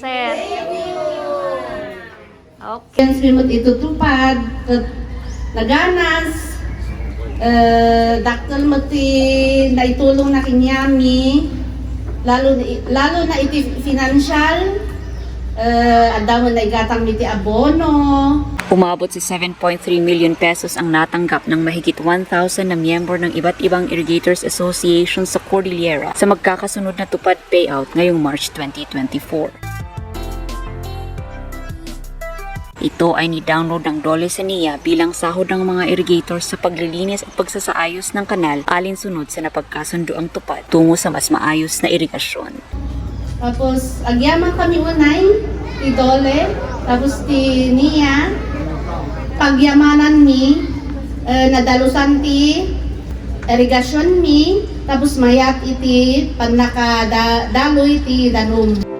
Sir. Okay. Yan simot itutupad, naganas, uh, daktal mati na itulong na kinyami, lalo, na- lalo na iti financial, uh, adaman na igatang miti abono, Umabot si 7.3 million pesos ang natanggap ng mahigit 1,000 na miyembro ng iba't ibang Irrigators Association sa Cordillera sa magkakasunod na tupad payout ngayong March 2024. Ito ay ni-download ng Dole sa NIA bilang sahod ng mga irrigators sa paglilinis at pagsasaayos ng kanal alinsunod sa napagkasundo ang tupad tungo sa mas maayos na irigasyon. Tapos, agyaman kami unay, ti Dole, tapos ti Nia, pagyamanan mi, eh, nadalusan ti irigasyon mi, tapos mayat iti pag nakadaloy ti danum.